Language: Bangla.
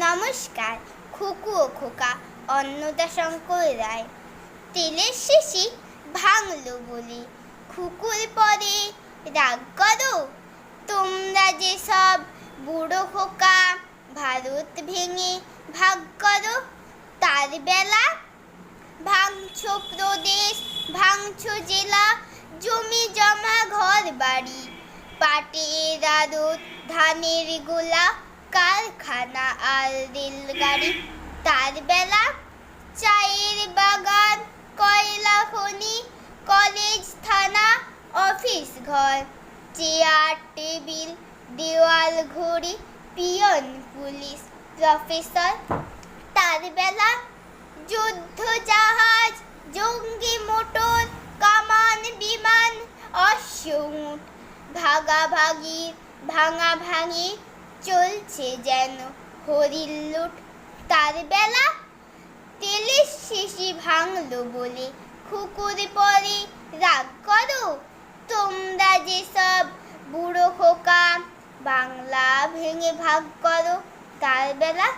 নমস্কার, খুকু ও খোকা, অন্নদা শঙ্কর রায়। তেলের শেষে ভাঙলো বলে। খুকুর পরে রাগ করো? তোমরা যে সব বুড়ো খোকা ভারত ভেঙে ভাগ করো, তার বেলা ভাঙছো প্রদেশ, ভাঙছো জেলা, জমি জমা ঘর বাড়ি পাটের আড়ত, ধানের গোলা কারখানা আর রেলগাড়ি, তার বেলা চায়ের বাগান, কয়লা খনি, কলেজ, থানা, অফিস ঘর, চেয়ার, টেবিল, দেওয়াল ঘড়ি, পিয়ন পুলিশ, প্রফেসর। তার বেলা যুদ্ধ জাহাজ, জঙ্গি মোটর, কামান, বিমান অশ্ব উট ভাগাভাগি ভাঙা ভাঙি চলছে যেন হরির লুট। তার বেলা তেলের শিশি ভাঙলো বলে খুকুর পরে রাগ করো। তোমরা যেসব বুড়ো খোকা, বাংলা ভেঙে ভাগ করো। তার বেলা